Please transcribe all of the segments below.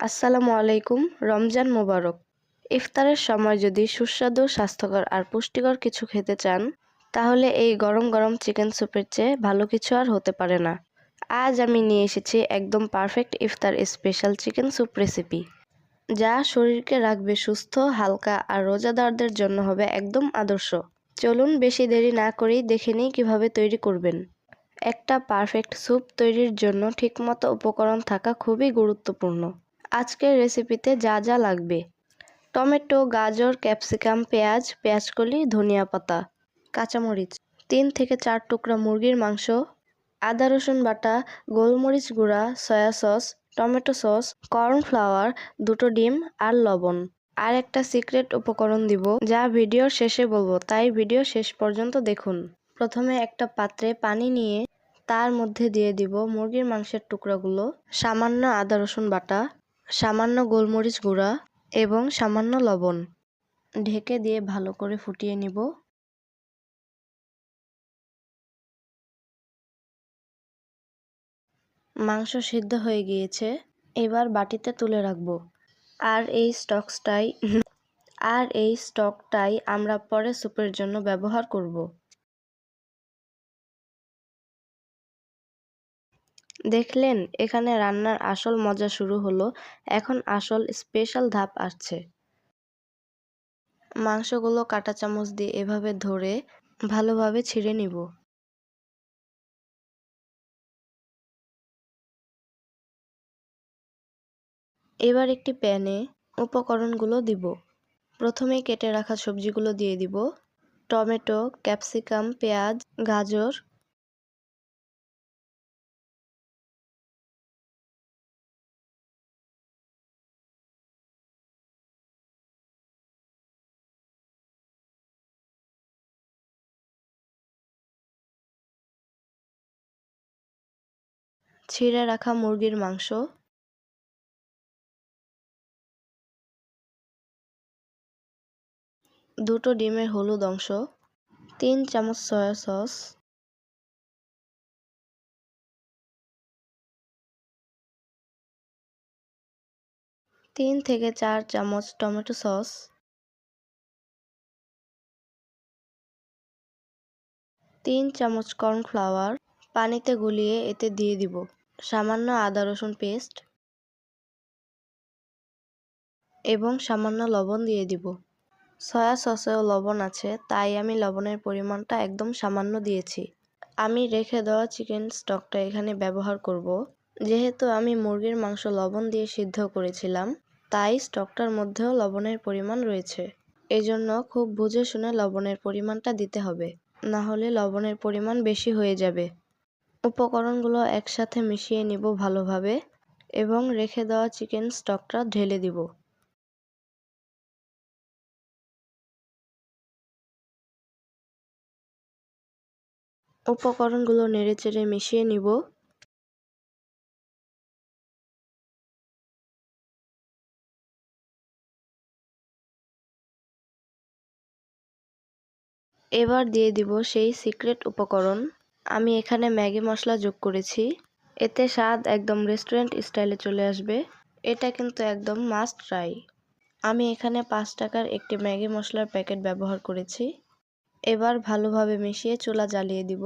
আসসালামু আলাইকুম, রমজান মোবারক। ইফতারের সময় যদি সুস্বাদু, স্বাস্থ্যকর আর পুষ্টিকর কিছু খেতে চান, তাহলে এই গরম গরম চিকেন স্যুপের চেয়ে ভালো কিছু আর হতে পারে না। আজ আমি নিয়ে এসেছি একদম পারফেক্ট ইফতার স্পেশাল চিকেন স্যুপ রেসিপি, যা শরীরকে রাখবে সুস্থ, হালকা আর রোজাদারদের জন্য হবে একদম আদর্শ। চলুন বেশি দেরি না করেই দেখে নিই কীভাবে তৈরি করবেন। একটা পারফেক্ট স্যুপ তৈরির জন্য ঠিকমতো উপকরণ থাকা খুবই গুরুত্বপূর্ণ। আজকের রেসিপিতে যা যা লাগবে। টমেটো, গাজর, ক্যাপসিকাম, পেঁয়াজ, পেঁয়াজকলি, ধনিয়া পাতা, কাঁচামরিচ, তিন থেকে চার টুকরা মুরগির মাংস, আদা, রসুন বাটা, গোলমরিচ গুঁড়া, soy sauce, tomato sauce, cornflour, দুটো ডিম আর লবণ। আর একটা সিক্রেট উপকরণ দিব, যা ভিডিওর শেষে বলব, তাই ভিডিও শেষ পর্যন্ত দেখুন। প্রথমে একটা পাত্রে পানি নিয়ে তার মধ্যে দিয়ে দিব মুরগির মাংসের টুকরাগুলো, সামান্য আদা, রসুন বাটা সামান্য গোলমরিচ গুঁড়া এবং সামান্য লবণ। ঢেকে দিয়ে ভালো করে ফুটিয়ে নিব। মাংস সিদ্ধ হয়ে গিয়েছে। এবার বাটিতে তুলে রাখব। আর এই স্টকসটাই, আর এই স্টকটাই আমরা পরে স্যুপের জন্য ব্যবহার করব। দেখলেন, এখানে রান্নার আসল মজা শুরু হলো, এখন আসল স্পেশাল ধাপ আসছে। মাংসগুলো কাটা চামচ দিয়ে এভাবে ধরে ভালোভাবে ছিঁড়ে নিব। এবার একটি প্যানে উপকরণগুলো দিব। প্রথমে কেটে রাখা সবজিগুলো দিয়ে দিব। টমেটো, ক্যাপসিকাম, পেঁয়াজ, গাজর ছিঁড়ে রাখা মুরগির মাংস। দুটো ডিমের হলুদ অংশ। তিন চামচ সয়া সস। তিন থেকে চার চামচ টমেটো সস। তিন চামচ কর্নফ্লাওয়ার। পানিতে গুলিয়ে এতে দিয়ে দিব। সামান্য আদা রসুন পেস্ট এবং সামান্য লবণ দিয়ে দিব। সয়া সসেও লবণ আছে, তাই আমি লবণের পরিমাণটা একদম সামান্য দিয়েছি। আমি রেখে দেওয়া চিকেন স্টকটা এখানে ব্যবহার করব। যেহেতু আমি মুরগির মাংস লবণ দিয়ে সিদ্ধ করেছিলাম, তাই স্টকটার মধ্যেও লবণের পরিমাণ রয়েছে। এজন্য খুব বুঝে শুনে লবণের পরিমাণটা দিতে হবে না হলে লবণের পরিমাণ বেশি হয়ে যাবে। উপকরণগুলো একসাথে মিশিয়ে নিব ভালোভাবে এবং রেখে দেওয়া চিকেন স্টকটা ঢেলে দিব। উপকরণগুলো নেড়েচেড়ে মিশিয়ে নিব। এবার দিয়ে দিব সেই সিক্রেট উপকরণ। আমি এখানে ম্যাগি মশলা যোগ করেছি। এতে স্বাদ একদম রেস্টুরেন্ট স্টাইলে চলে আসবে। এটা কিন্তু একদম মাস্ট ট্রাই আমি এখানে পাঁচ টাকার একটি ম্যাগি মশলার প্যাকেট ব্যবহার করেছি। এবার ভালোভাবে মিশিয়ে চুলা জ্বালিয়ে দিব।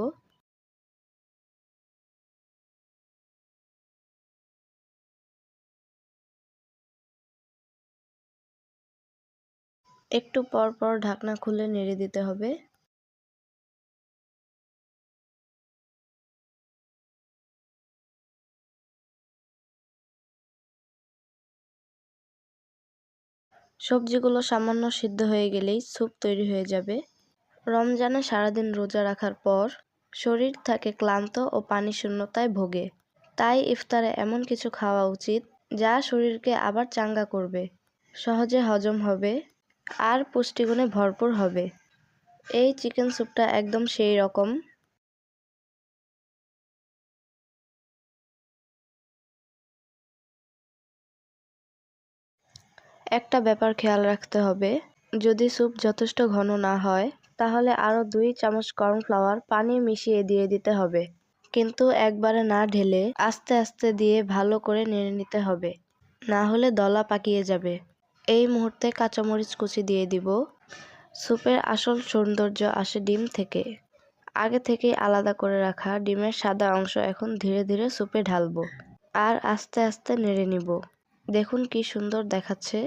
একটু পর পর ঢাকনা খুলে নেড়ে দিতে হবে। সবজিগুলো সামান্য সিদ্ধ হয়ে গেলেই স্যুপ তৈরি হয়ে যাবে। রমজানে সারাদিন রোজা রাখার পর শরীর থাকে ক্লান্ত ও পানি শূন্যতায় ভোগে। তাই ইফতারে এমন কিছু খাওয়া উচিত যা শরীরকে আবার চাঙ্গা করবে। সহজে হজম হবে আর পুষ্টিগুণে ভরপুর হবে। এই চিকেন স্যুপটা একদম সেই রকম একটা ব্যাপার খেয়াল রাখতে হবে। যদি স্যুপ যথেষ্ট ঘন না হয়, তাহলে আরও দুই চামচ কর্নফ্লাওয়ার পানি মিশিয়ে দিয়ে দিতে হবে। কিন্তু একবারে না ঢেলে আস্তে আস্তে দিয়ে ভালো করে নেড়ে নিতে হবে। না হলে দলা পাকিয়ে যাবে। এই মুহূর্তে কাঁচামরিচ কুচি দিয়ে দিব। স্যুপের আসল সৌন্দর্য আসে ডিম থেকে। আগে থেকেই আলাদা করে রাখা ডিমের সাদা অংশ এখন ধীরে ধীরে স্যুপে ঢালবো। আর আস্তে আস্তে নেড়ে নিব। দেখুন কি সুন্দর দেখাচ্ছে।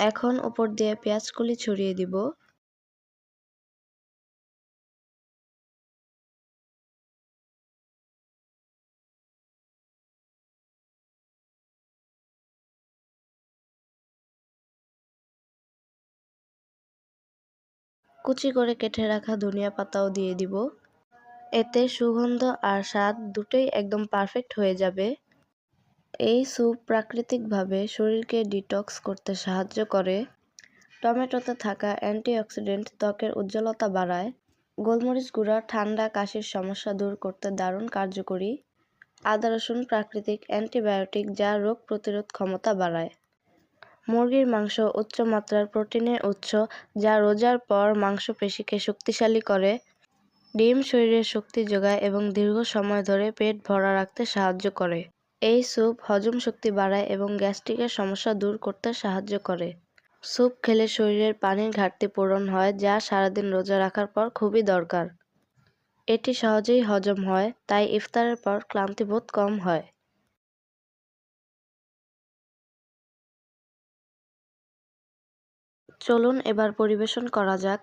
এখন উপর দিয়ে পেঁয়াজ কলি ছড়িয়ে দিব। কুচি করে কেটে রাখা ধনিয়া পাতাও দিয়ে দিব। এতে সুগন্ধ আর স্বাদ দুটোই একদম পারফেক্ট হয়ে যাবে। এই স্যুপ প্রাকৃতিকভাবে শরীরকে ডিটক্স করতে সাহায্য করে। টমেটোতে থাকা অ্যান্টিঅক্সিডেন্ট ত্বকের উজ্জ্বলতা বাড়ায়। গোলমরিচ গুঁড়া, ঠান্ডা কাশির সমস্যা দূর করতে দারুণ কার্যকরী। আদা, রসুন প্রাকৃতিক অ্যান্টিবায়োটিক যা রোগ প্রতিরোধ ক্ষমতা বাড়ায়। মুরগির মাংস উচ্চ মাত্রার প্রোটিনের উৎস যা রোজার পর মাংসপেশিকে শক্তিশালী করে। ডিম শরীরের শক্তি যোগায় এবং দীর্ঘ সময় ধরে পেট ভরা রাখতে সাহায্য করে। এই স্যুপ হজম শক্তি বাড়ায় এবং গ্যাস্ট্রিকের সমস্যা দূর করতে সাহায্য করে। স্যুপ খেলে শরীরের পানির ঘাটতি পূরণ হয়, যা সারাদিন রোজা রাখার পর খুবই দরকার। এটি সহজেই হজম হয়, তাই ইফতারের পর ক্লান্তিবোধ কম হয়। চলুন এবার পরিবেশন করা যাক।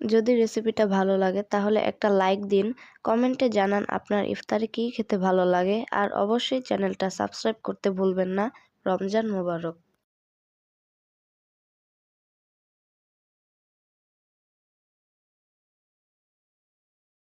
যদি রেসিপিটা ভালো লাগে, তাহলে একটা লাইক দিন। কমেন্টে জানান আপনার ইফতারে কী খেতে ভালো লাগে। আর অবশ্যই চ্যানেলটা সাবস্ক্রাইব করতে ভুলবেন না। রমজান মোবারক।